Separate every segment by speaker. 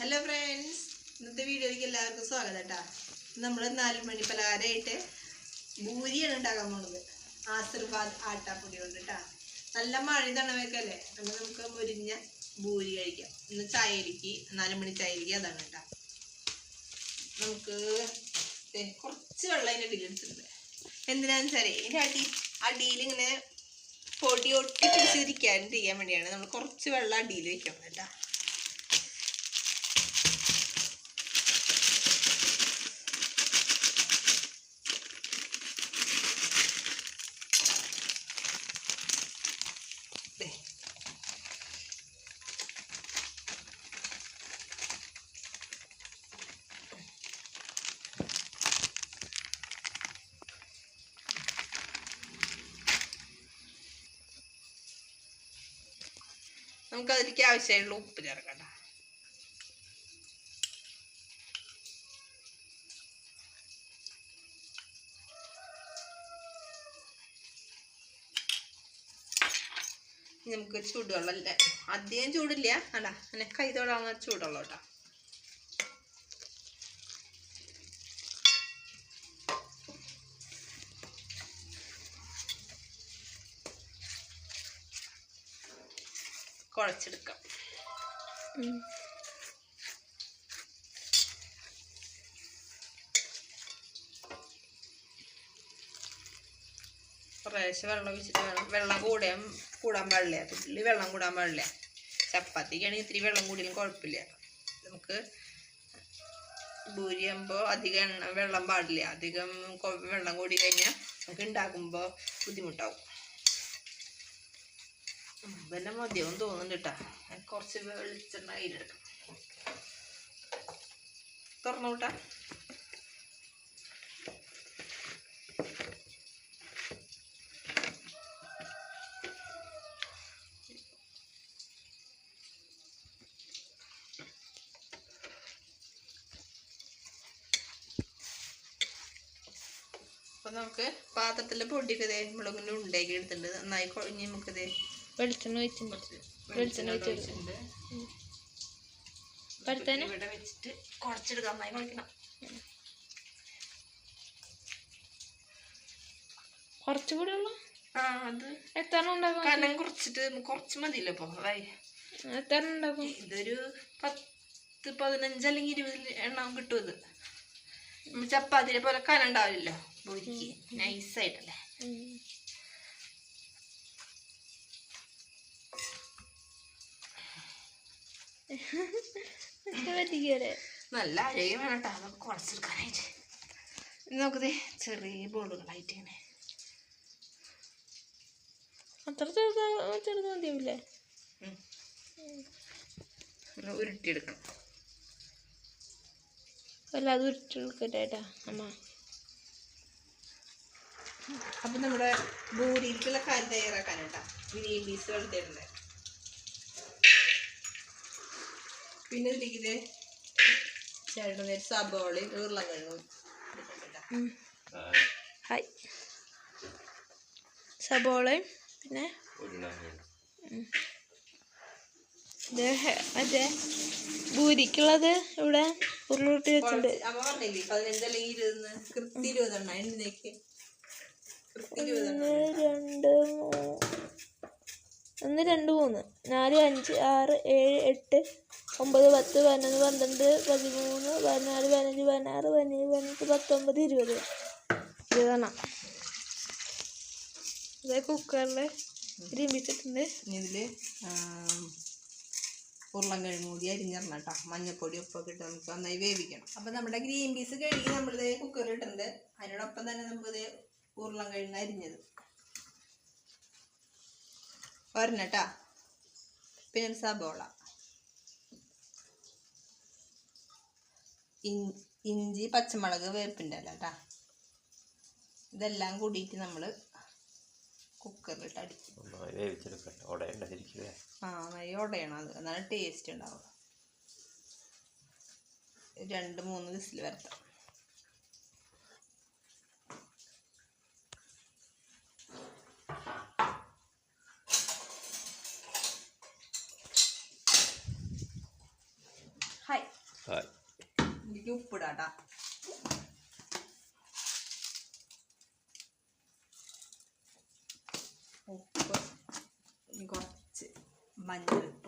Speaker 1: hello friends ഇന്നത്തെ വീഡിയോയിലേക്ക് എല്ലാവർക്കും സ്വാഗതം കേട്ടോ നമ്മൾ നാല് മണി പലഹാരമായിട്ട് ഭൂരിയാണ് ഉണ്ടാക്കാൻ പോണത് ആശീർവാദ് ആട്ടാപ്പൊടി കൊണ്ട് കേട്ടോ നല്ല മഴ തണവേക്കല്ലേ അങ്ങനെ നമുക്ക് മുരിഞ്ഞ ഭൂരി കഴിക്കാം ഇന്ന് ചായരിക്ക് നാല് മണി ചായരിക്ക് അതാണ് കേട്ടോ നമുക്ക് കുറച്ച് വെള്ളം അതിൻ്റെ അടിയിൽ എടുത്തിട്ടുണ്ട് എന്തിനാണെന്ന് വെച്ചാൽ എൻ്റെ അടി അടിയിൽ ഇങ്ങനെ പൊടി ഒട്ടി ചെയ്യാൻ വേണ്ടിയാണ് നമ്മൾ കുറച്ച് വെള്ളം അടിയിൽ വെക്കാം കേട്ടോ നമുക്ക് അതിലേക്ക് ആവശ്യമായുള്ള ഉപ്പ് ചേർക്കണ്ട നമുക്ക് ചൂടുവെള്ളം അല്ലേ അധികം ചൂടില്ല അല്ല അങ്ങനെ കൈ തൊടാവുന്ന കേട്ടോ കുഴച്ചെടുക്കാം കുറേശ്ശെ വെള്ളം ഒഴിച്ചിട്ട് വേണം വെള്ളം കൂടാൻ കൂടാൻ പാടില്ല തുള്ളി വെള്ളം കൂടാൻ പാടില്ല ചപ്പാത്തിക്കാണെങ്കിൽ ഇത്തിരി വെള്ളം കൂടിയാലും കുഴപ്പമില്ല നമുക്ക് ഭൂരിയാകുമ്പോൾ അധികം എണ്ണ വെള്ളം പാടില്ല അധികം വെള്ളം കൂടി കഴിഞ്ഞാൽ നമുക്ക് ഉണ്ടാക്കുമ്പോൾ ബുദ്ധിമുട്ടാവും ഇവൻ്റെ മതിയാവും തോന്നുന്നുണ്ട് കേട്ടോ ഞാൻ കുറച്ച് വെളിച്ചെണ്ണ കയ്യിലെടുക്കാം തുറന്നു കൂട്ടാ നമുക്ക് പാത്രത്തിൽ പൊടിക്കതേ മുളകിൻ്റെ ഉണ്ടാക്കി എടുത്തിട്ടുണ്ട് നന്നായി കൊഴിഞ്ഞ് നമുക്കതേ
Speaker 2: വെളിച്ചെണ്ണ ഒഴിച്ചിട്ടുണ്ട് വെളിച്ചെണ്ണ ഒഴിച്ചിട്ടുണ്ട് ഇപ്പടുത്തേനെ ഇവിടെ വെച്ചിട്ട്
Speaker 1: കുറച്ചെടുക്കാം നന്നായി കുഴക്കണം
Speaker 2: കുറച്ചുകൂടെ ഉള്ളു
Speaker 1: ആ അത് കനം കുറച്ചിട്ട് കുറച്ച് മതിയില്ല ഇതൊരു പത്ത് പതിനഞ്ച് അല്ലെങ്കിൽ ഇരുപത് എണ്ണം കിട്ടും ചപ്പാത്തിനെ പോലെ കനം ഉണ്ടാവില്ലല്ലോ നൈസായിട്ടല്ലേ നല്ല അരയും വേണം കേട്ടോ അതൊക്കെ കുറച്ചെടുക്കാനായിട്ട് നോക്കതേ ചെറിയ ബോളുകളായിട്ട് ഇങ്ങനെ
Speaker 2: അത്ര ചെറുതാ ചെറുത് മതിയാവില്ലേ
Speaker 1: ഉരുട്ടിയെടുക്കണം
Speaker 2: അല്ല അത് ഉരുട്ടിയെടുക്കട്ടെ അമ്മ
Speaker 1: അപ്പം നമ്മുടെ ഭൂരിയിലേക്കുള്ള കാര്യം തയ്യാറാക്കാനുണ്ടാ ഗ്രീൻ പീസ് എടുത്തിട്ടുണ്ട് പിന്നെ ഇതിലേക്ക് ഇത് സബോളി ഒരു
Speaker 2: ഹായ് സബോളയും പിന്നെ മറ്റേ ഭൂരിക്കുള്ളത് ഇവിടെ ഉരുളൂട്ടി വെച്ചിട്ട് ഒന്ന് രണ്ട് മൂന്ന് നാല് അഞ്ച് ആറ് ഏഴ് എട്ട് ഒമ്പത് പത്ത് പതിനൊന്ന് പന്ത്രണ്ട് പതിമൂന്ന് പതിനാല് പതിനഞ്ച് പതിനാറ് പതിനേഴ് പതിനെട്ട് പത്തൊമ്പത് ഇരുപത് ഇരുപതെണ്ണം ഇത് കുക്കറിൽ ഇരുമ്പിച്ചിട്ടുണ്ട്
Speaker 1: ഇതിൽ ഉരുളൻകിഴങ്ങ് കൂടി അരിഞ്ഞിടണം കേട്ടോ മഞ്ഞപ്പൊടി ഉപ്പൊക്കെ ഇട്ട് നമുക്ക് നന്നായി വേവിക്കണം അപ്പോൾ നമ്മുടെ ഗ്രീൻ പീസ് കഴുകി നമ്മളിത് കുക്കറിൽ ഇട്ടിട്ടുണ്ട് അതിനോടൊപ്പം തന്നെ ഇത് നമുക്കിത് ഉരുളൻകിഴങ്ങ് അരിഞ്ഞത് ഒരെണ്ണ കേട്ടോ പിന്നെ സബോള ഇഞ്ചി പച്ചമുളക് വേപ്പിൻ്റെ അല്ല കേട്ടോ ഇതെല്ലാം കൂടിയിട്ട് നമ്മൾ കുക്കറിലിട്ട് അടിക്കും ആ നന്നായി ഉടയണം അത് എന്നാലും ടേസ്റ്റ് ഉണ്ടാവും രണ്ട് മൂന്ന് വിസിൽ വരത്താം ഹായ് ഹായ് ഇനി ഉപ്പിടാട്ട ഉപ്പ് കുറച്ച് മഞ്ഞൾപ്പ്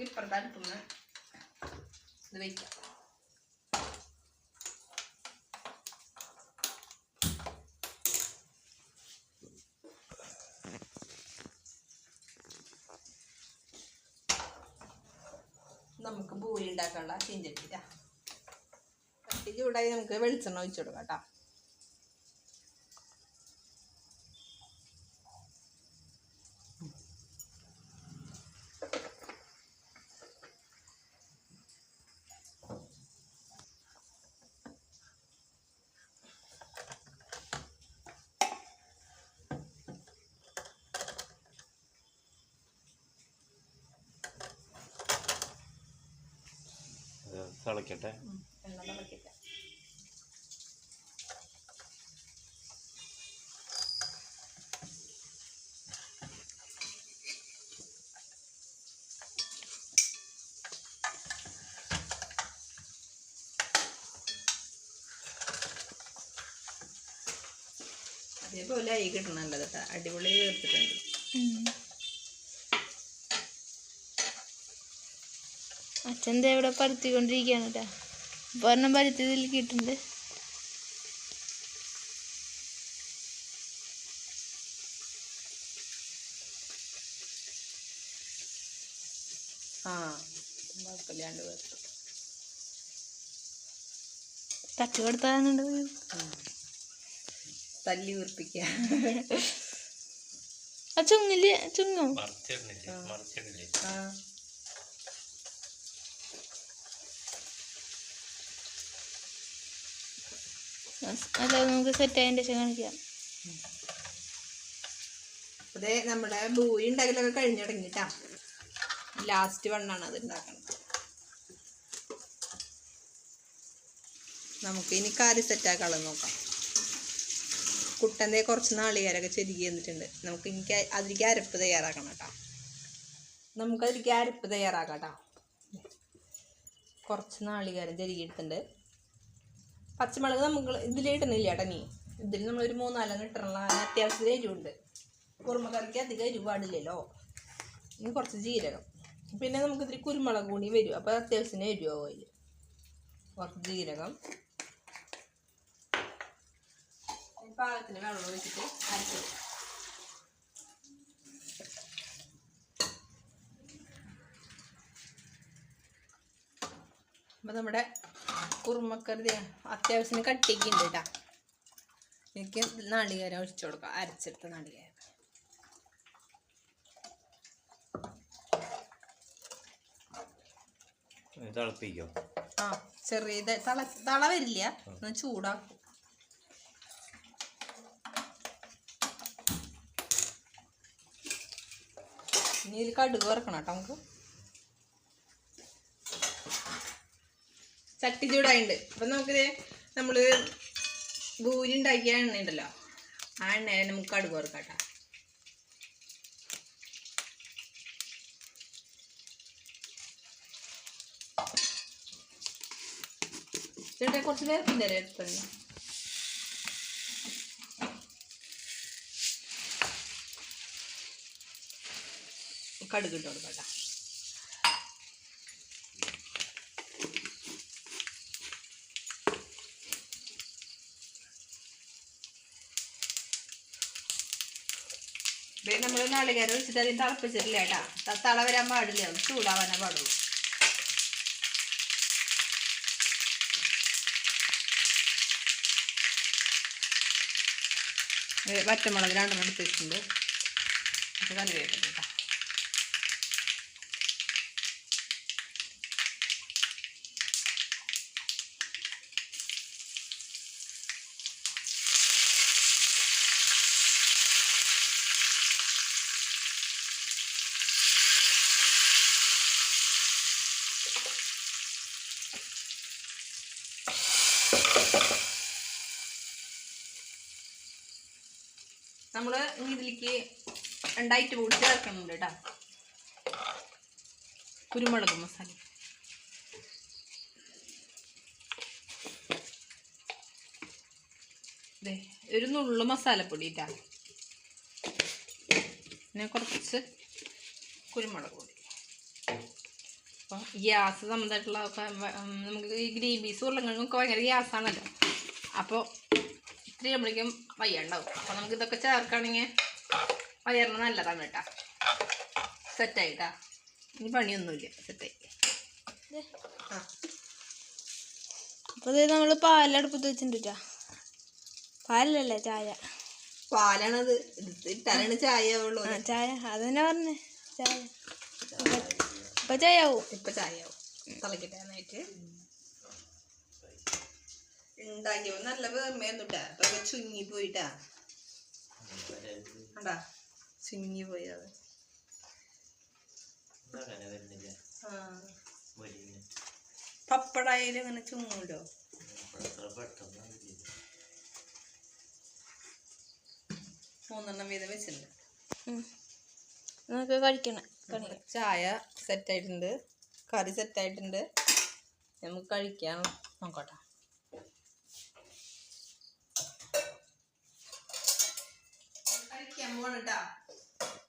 Speaker 1: നമുക്ക് ഇപ്പുറത്തെ അടുപ്പുന്ന ഇത് വയ്ക്കാം നമുക്ക് പൂരി ഉണ്ടാക്കാനുള്ള ചീഞ്ചട്ടിട്ടാ ചട്ടി ചൂടായി നമുക്ക് വെളിച്ചെണ്ണ ഒഴിച്ചു കൊടുക്കാം കേട്ടോ തിളക്കട്ടെ അതേപോലെ ഈ കിട്ടണല്ലോ കേട്ടോ അടിപൊളി ചേർത്തിട്ടുണ്ട്
Speaker 2: അച്ഛൻ ദേ ഇവിടെ പരത്തിക്കൊണ്ടിരിക്കുകയാണ് കേട്ടോ അപ്പോൾ ഒരെണ്ണം പരത്തിയതിൽ കിട്ടുന്നുണ്ട്
Speaker 1: ആ
Speaker 2: തട്ടി കൊടുത്താലുണ്ട്
Speaker 1: തല്ലി ഉറപ്പിക്കുക
Speaker 2: ചുങ്ങില്ലേ ചുങ്ങോ അല്ല നമുക്ക് സെറ്റ് ആയതിൻ്റെ ശേഷം കാണിക്കാം
Speaker 1: അതെ നമ്മുടെ ബൂയി ഉണ്ടാക്കലൊക്കെ കഴിഞ്ഞു തുടങ്ങിട്ടാ ലാസ്റ്റ് വണ്ണാണ് അത് ഉണ്ടാക്കുന്നത് നമുക്ക് ഇനി കാര്യം സെറ്റാക്കാളെ നോക്കാം കുട്ടൻ്റെ കുറച്ച് നാളികേരൊക്കെ ചെരുകി തന്നിട്ടുണ്ട് നമുക്ക് എനിക്ക് അതിലേക്ക് അരപ്പ് തയ്യാറാക്കണം കേട്ടോ നമുക്കതിലേക്ക് അരപ്പ് തയ്യാറാക്കാം കേട്ടോ കുറച്ച് നാളികേരം ചെരുകിയിട്ടുണ്ട് പച്ചമുളക് നമുക്ക് ഇതിലിടുന്നില്ല കേട്ടോ നീ ഇതിൽ ഒരു മൂന്നാലെണ്ണം ഇട്ടണം അത്യാവശ്യത്തിന് എരിവുണ്ട് കുറുമക്കറിക്ക് അധികം എരിവാടില്ലല്ലോ ഇനി കുറച്ച് ജീരകം പിന്നെ നമുക്ക് ഇതിൽ കുരുമുളക് കൂടി വരും അപ്പോൾ അത്യാവശ്യത്തിന് എരിവാകും അതിൽ കുറച്ച് ജീരകം പാകത്തിന് വെള്ളം ഒഴിച്ചിട്ട് അരച്ചു അപ്പം നമ്മുടെ കുറുമക്കറി അത്യാവശ്യത്തിന് കട്ടിക്ക് ഉണ്ട് കേട്ടോ എനിക്ക് നാളികേരം ഒഴിച്ചു കൊടുക്കാം അരച്ചെടുത്ത നാളികേരം തിളപ്പിക്കോ ആ ചെറിയ തള തള വരില്ല ചൂടാക്കും ഇനി കടുക് വറക്കണം കേട്ടോ നമുക്ക് ചട്ടി ചൂടായിട്ടുണ്ട് അപ്പം നമുക്ക് നമ്മൾ ഭൂരി ഉണ്ടാക്കിയ ഉണ്ടല്ലോ ആ എണ്ണയെ നമുക്ക് കടുക് വറുക്കാട്ടോ ചേട്ടാ കുറച്ച് വേപ്പിൻ്റെ എടുത്തത് കടുക് ഇട്ട് നാളികേര വെച്ചിട്ട് അതിന് തിളപ്പിച്ചിട്ടില്ല കേട്ടാ തള വരാൻ പാടില്ല ചൂടാവാനേ പാടുള്ളൂ വറ്റമുളക് രണ്ടെണ്ണം എടുത്തിട്ടുണ്ട് കറിവേപ്പില കേട്ടോ നമ്മൾ ഇനി ഇതിലേക്ക് രണ്ടായിട്ട് പൊടിച്ച് ചേർക്കുന്നുണ്ട് കേട്ടോ കുരുമുളക് മസാല അതെ ഒരു നുള്ളു മസാലപ്പൊടി ഇട്ടാ പിന്നെ കുറച്ച് കുരുമുളക് പൊടി അപ്പം ഗ്യാസ് സംബന്ധമായിട്ടുള്ള നമുക്ക് ഈ ഗ്രീൻ പീസ് ഉരുളങ്കിഴങ്ങൊക്കെ ഭയങ്കര ഗ്യാസാണല്ലോ അപ്പോൾ ഇത്തിരി നമ്മളേക്കും വയ്യ ഉണ്ടാവും അപ്പം നമുക്ക് ഇതൊക്കെ ചേർക്കുകയാണെങ്കിൽ വയറിന് നല്ലതാണ് കേട്ടാ സെറ്റായിട്ടാ ഇനി പണിയൊന്നുമില്ല സെറ്റായി ആ
Speaker 2: അപ്പോൾ ഇത് നമ്മൾ പാലടുപ്പത്ത് വെച്ചിട്ടുണ്ട് പാലല്ലേ ചായ
Speaker 1: പാലാണത് ഇട്ടാലാണ് ചായ
Speaker 2: ചായ അത് തന്നെ പറഞ്ഞേ ചായ ഇപ്പം ചായ ആവും
Speaker 1: ഇപ്പം ചായ ആവും തിളക്കിട്ടായിട്ട് ഉണ്ടാക്കിയപ്പോൾ നല്ല വേർമയൊന്നുട്ടാ അപ്പൊ ചുങ്ങി പോയിട്ടാ ഉണ്ടാ ചുങ്ങി പോയി പപ്പടായാലും അങ്ങനെ ചുങ്ങുണ്ടോ മൂന്നെണ്ണം വീതം വെച്ചിട്ടുണ്ട്
Speaker 2: നമുക്ക് കഴിക്കണം
Speaker 1: ചായ സെറ്റായിട്ടുണ്ട് കറി സെറ്റായിട്ടുണ്ട് നമുക്ക് കഴിക്കാൻ നോക്കട്ടെ പോവാണ് കേട്ടാ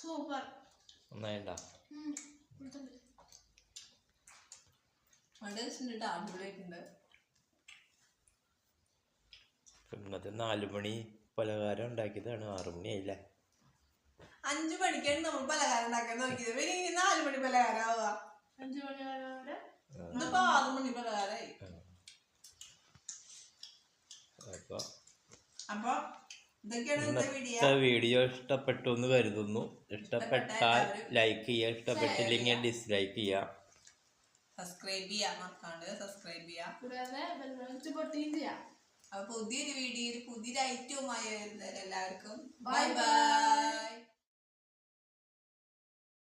Speaker 1: സൂപ്പർ നന്നായിണ്ടാ അവിടെ
Speaker 3: നാല് മണി പലഹാരം ഉണ്ടാക്കിയതാണ് ആറു മണി ആയില്ലേ
Speaker 1: അഞ്ചു മണിക്കാണ് നമ്മൾ പലഹാരം ഉണ്ടാക്കാൻ നോക്കിയത് പിന്നെ ഇനി നാല് മണി പലഹാരം ആവുക അഞ്ചു മണി ഇതിപ്പോ ആറു മണി പലഹാരായി അപ്പൊ ഇന്നത്തെ
Speaker 3: വീഡിയോ ഇഷ്ടപ്പെട്ടു എന്ന് കരുതുന്നു ഇഷ്ടപ്പെട്ടാൽ ലൈക്ക് ചെയ്യുക ഇഷ്ടപ്പെട്ടില്ലെങ്കിൽ ഡിസ്ലൈക്ക് ചെയ്യുക
Speaker 1: സബ്സ്ക്രൈബ് ചെയ്യാൻ മറക്കാണ്ട് സബ്സ്ക്രൈബ് ചെയ്യാം
Speaker 2: കൂടാതെ ചെയ്യാം
Speaker 1: അപ്പൊ പുതിയൊരു വീഡിയോയിൽ പുതിയൊരു ഐറ്റവുമായി വരുന്നവരെല്ലാവർക്കും ബൈ ബൈ